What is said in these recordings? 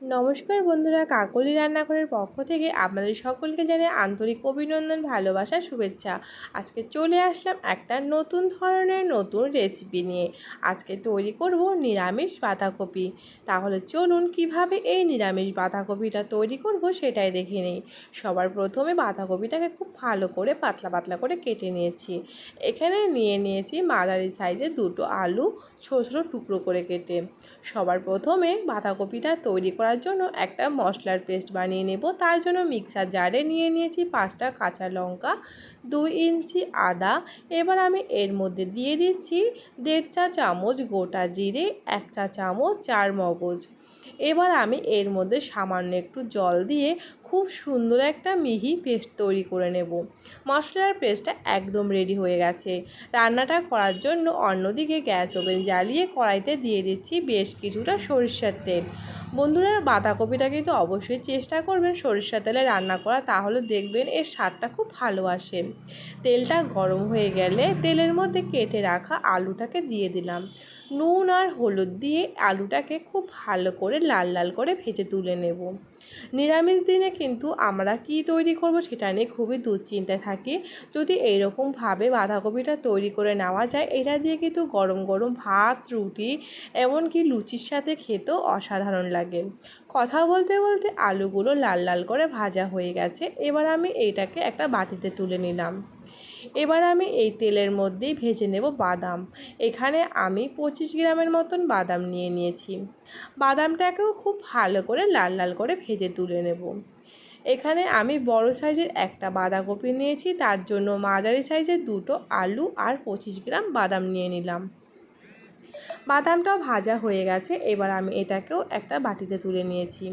নমস্কার বন্ধুরা, কাকলি রান্নাঘরের পক্ষ থেকে আপনাদের সকলকে জানাই আন্তরিক অভিনন্দন, ভালোবাসা, শুভেচ্ছা। আজকে চলে আসলাম একটা নতুন ধরনের নতুন রেসিপি নিয়ে। আজকে তৈরি করব নিরামিষ বাঁধাকপি। তাহলে চলুন কীভাবে এই নিরামিষ বাঁধাকপিটা তৈরি করব সেটাই দেখে নিই। সবার প্রথমে বাঁধাকপিটাকে খুব ভালো করে পাতলা পাতলা করে কেটে নিয়েছি। এখানে নিয়ে নিয়েছি মাঝারি সাইজে দুটো আলু ছোটো ছোটো টুকরো করে কেটে। সবার প্রথমে বাঁধাকপিটা তৈরি করার জন্য একটা মশলার পেস্ট বানিয়ে নেব। তার জন্য মিক্সার জারে নিয়ে নিয়েছি পাঁচটা কাঁচা লঙ্কা, দুই ইঞ্চি আদা। এবার আমি এর মধ্যে দিয়ে দিচ্ছি দেড় চা চামচ গোটা জিরে, এক চা চামচ চার মগজ। এবার আমি এর মধ্যে সামান্য একটু জল দিয়ে খুব সুন্দর একটা মিহি পেস্ট তৈরি করে নেব। মশলার পেস্টটা একদম রেডি হয়ে গেছে। রান্নাটা করার জন্য অন্যদিকে গ্যাস ওভেন জ্বালিয়ে কড়াইতে দিয়ে দিচ্ছি বেশ কিছুটা সরিষার তেল। বন্ধুরা, বাঁধাকপিটা কিন্তু অবশ্যই চেষ্টা করবেন সরিষা তেলে রান্না করা, তাহলে দেখবেন এর স্বাদটা খুব ভালো আসে। তেলটা গরম হয়ে গেলে তেলের মধ্যে কেটে রাখা আলুটাকে দিয়ে দিলাম। নুন আর হলুদ দিয়ে আলুটাকে খুব ভালো করে লাল লাল করে ভেজে তুলে নেব। নিরামিষ দিনে কিন্তু আমরা কি তৈরি করব সেটা নিয়ে খুবই দুশ্চিন্তায় থাকি। যদি এইরকমভাবে বাঁধাকপিটা তৈরি করে নেওয়া যায়, এটা দিয়ে কিন্তু গরম গরম ভাত, রুটি, এমনকি লুচির সাথে খেতেও অসাধারণ লাগে। কথা বলতে বলতে আলুগুলো লাল লাল করে ভাজা হয়ে গেছে। এবার আমি এইটাকে একটা বাটিতে তুলে নিলাম। এবার আমি এই তেলের মধ্যেই ভেজে নেব বাদাম। এখানে আমি পঁচিশ গ্রামের মতন বাদাম নিয়ে নিয়েছি। বাদামটাকেও খুব ভালো করে লাল লাল করে ভেজে তুলে নেব। এখানে আমি বড় সাইজের একটা বাঁধাকপি নিয়েছি, তার জন্য মাঝারি সাইজের দুটো আলু আর পঁচিশ গ্রাম বাদাম নিয়ে নিলাম। বাদামটাও ভাজা হয়ে গেছে, এবার আমি এটাকেও একটা বাটিতে তুলে নিয়েছি।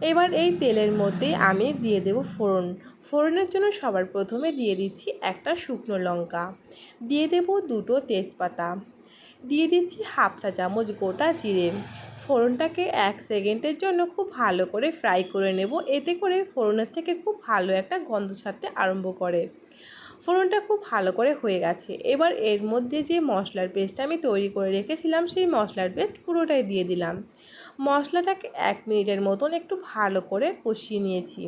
এবার এই তেলের মধ্যে আমি দিয়ে দেব ফোড়ন। ফোড়নের জন্য সবার প্রথমে দিয়ে দিচ্ছি একটা শুকনো লঙ্কা। দিয়ে দেব দুটো তেজপাতা। দিয়ে দিচ্ছি হাফ চা চামচ গোটা জিরে। ফোড়নটাকে এক সেকেন্ডের জন্য খুব ভালো করে ফ্রাই করে নেব। এতে করে ফোড়নের থেকে খুব ভালো একটা গন্ধ ছাড়তে আরম্ভ করে। ফোড়নটা খুব ভালো করে হয়ে গেছে। এবার এর মধ্যে যে মশলার পেস্টটা আমি তৈরি করে রেখেছিলাম, সেই মশলার পেস্ট পুরোটাই দিয়ে দিলাম। মশলাটাকে এক মিনিটের মতন একটু ভালো করে কষিয়ে নিয়েছি।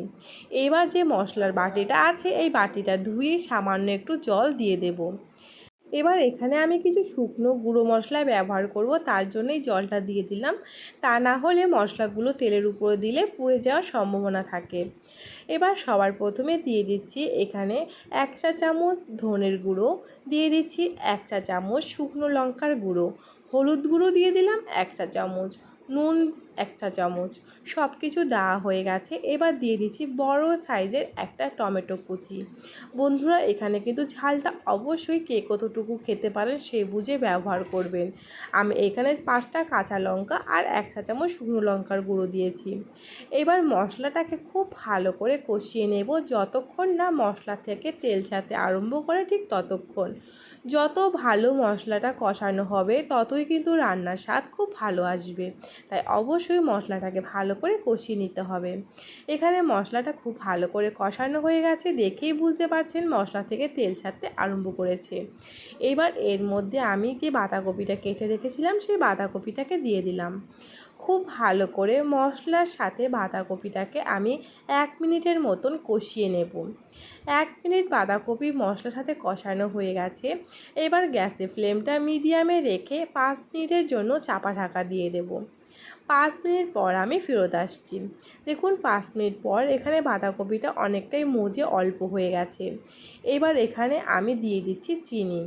এবার যে মশলার বাটিটা আছে, এই বাটিটা ধুয়ে সামান্য একটু জল দিয়ে দেবো। এবার এখানে আমি কিছু শুকনো গুঁড়ো মশলা ব্যবহার করব, তার জন্যই জলটা দিয়ে দিলাম। তা না হলে মশলাগুলো তেলের উপরে দিলে পুড়ে যাওয়ার সম্ভাবনা থাকে। এবার সবার প্রথমে দিয়ে দিচ্ছি এখানে এক চা চামচ ধনের গুঁড়ো, দিয়ে দিচ্ছি এক চা চামচ শুকনো লঙ্কার গুঁড়ো, হলুদ গুঁড়ো দিয়ে দিলাম এক চা চামচ, নুন এক চা চামচ। সব কিছু দেওয়া হয়ে গেছে। এবার দিয়ে দিচ্ছি বড় সাইজের একটা টমেটো কুচি। বন্ধুরা, এখানে কিন্তু ঝালটা অবশ্যই কে কতটুকু খেতে পারেন সে বুঝে ব্যবহার করবেন। আমি এখানে পাঁচটা কাঁচা লঙ্কা আর এক চা চামচ শুকনো লঙ্কার গুঁড়ো দিয়েছি। এবার মশলাটাকে খুব ভালো করে কষিয়ে নেব। যতক্ষণ না মশলা থেকে তেল ছাড়তে আরম্ভ করে ঠিক ততক্ষণ। যত ভালো মশলাটা কষানো হবে, ততই কিন্তু রান্নার স্বাদ খুব ভালো আসবে। তাই অবশ্যই মশলাটাকে ভালো করে কষিয়ে নিতে হবে। এখানে মশলাটা খুব ভালো করে কষানো হয়ে গেছে, দেখেই বুঝতে পারছেন মশলা থেকে তেল ছাড়তে আরম্ভ করেছে। এবার এর মধ্যে আমি যে বাঁধাকপিটা কেটে রেখেছিলাম, সেই বাঁধাকপিটাকে দিয়ে দিলাম। খুব ভালো করে মশলার সাথে বাঁধাকপিটাকে আমি এক মিনিটের মতন কষিয়ে নেব। এক মিনিট বাঁধাকপি মশলার সাথে কষানো হয়ে গেছে। এবার গ্যাসে ফ্লেমটা মিডিয়ামে রেখে পাঁচ মিনিটের জন্য চাপা ঢাকা দিয়ে দেবো। পাঁচ মিনিট পর আমি ফেরত আসছি। দেখুন, পাঁচ মিনিট পর এখানে বাঁধাকপিটা অনেকটাই মজে অল্প হয়ে গেছে। এবার এখানে আমি দিয়ে দিচ্ছি চিনি।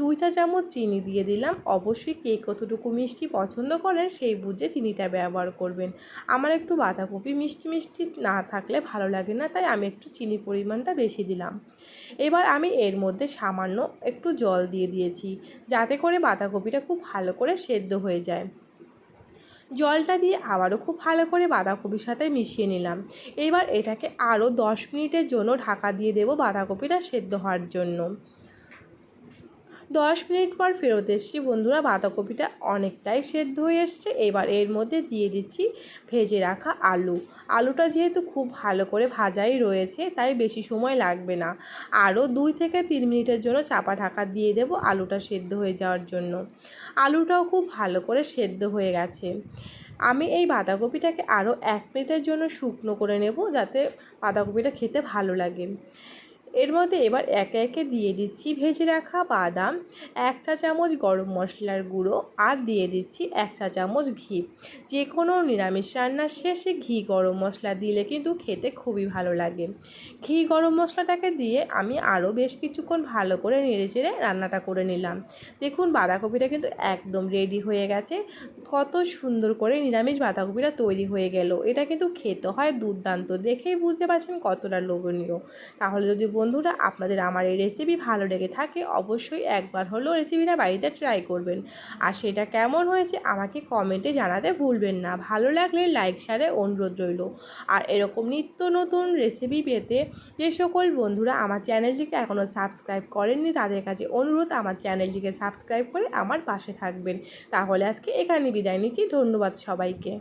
দুইটা চামচ চিনি দিয়ে দিলাম। অবশ্যই কে কতটুকু মিষ্টি পছন্দ করেন সেই বুঝে চিনিটা ব্যবহার করবেন। আমার একটু বাঁধাকপি মিষ্টি মিষ্টি না থাকলে ভালো লাগে না, তাই আমি একটু চিনি পরিমাণটা বেশি দিলাম। এবার আমি এর মধ্যে সামান্য একটু জল দিয়ে দিয়েছি, যাতে করে বাঁধাকপিটা খুব ভালো করে সেদ্ধ হয়ে যায়। জলটা দিয়ে আবারও খুব ভালো করে বাঁধাকপির সাথে মিশিয়ে নিলাম। এবার এটাকে আরও দশ মিনিটের জন্য ঢাকা দিয়ে দেবো বাঁধাকপিটা সেদ্ধ হওয়ার জন্য। দশ মিনিট পর ফেরত এসছি। বন্ধুরা, বাঁধাকপিটা অনেকটাই সেদ্ধ হয়ে এসছে। এবার এর মধ্যে দিয়ে দিচ্ছি ভেজে রাখা আলু। আলুটা যেহেতু খুব ভালো করে ভাজাই রয়েছে, তাই বেশি সময় লাগবে না। আরও দুই থেকে তিন মিনিটের জন্য চাপা ঢাকা দিয়ে দেব আলুটা সেদ্ধ হয়ে যাওয়ার জন্য। আলুটাও খুব ভালো করে সেদ্ধ হয়ে গেছে। আমি এই বাঁধাকপিটাকে আরও এক মিনিটের জন্য শুকনো করে নেব, যাতে বাঁধাকপিটা খেতে ভালো লাগে। এর মধ্যে এবার একে একে দিয়ে দিচ্ছি ভেজে রাখা বাদাম, এক চা চামচ গরম মশলার গুঁড়ো আর দিয়ে দিচ্ছি এক চা চামচ ঘি। যে কোনো নিরামিষ রান্নার শেষে ঘি গরম মশলা দিলে কিন্তু খেতে খুবই ভালো লাগে। ঘি গরম মশলাটাকে দিয়ে আমি আরও বেশ কিছুক্ষণ ভালো করে নেড়ে চেড়ে রান্নাটা করে নিলাম। দেখুন বাঁধাকপিটা কিন্তু একদম রেডি হয়ে গেছে। কত সুন্দর করে নিরামিষ বাঁধাকপিটা তৈরি হয়ে গেল। এটা কিন্তু খেতে হয় দুর্দান্ত। দেখেই বুঝতে পারছেন কতটা লোভনীয়। তাহলে যদি বন্ধুরা, আপনাদের আমার এই রেসিপি ভালো লেগে থাকে অবশ্যই একবার হলেও রেসিপিটা বাড়িতে ট্রাই করবেন। আর সেটা কেমন হয়েছে আমাকে কমেন্টে জানাতে ভুলবেন না। ভালো লাগলে লাইক শেয়ারে অনুরোধ রইল। আর এরকম নিত্য নতুন রেসিপি পেতে যে সকল বন্ধুরা আমার চ্যানেলটিকে এখনও সাবস্ক্রাইব করেননি, তাদের কাছে অনুরোধ আমার চ্যানেলটিকে সাবস্ক্রাইব করে আমার পাশে থাকবেন। তাহলে আজকে এখানে বিদায় নিচ্ছি। ধন্যবাদ সবাইকে।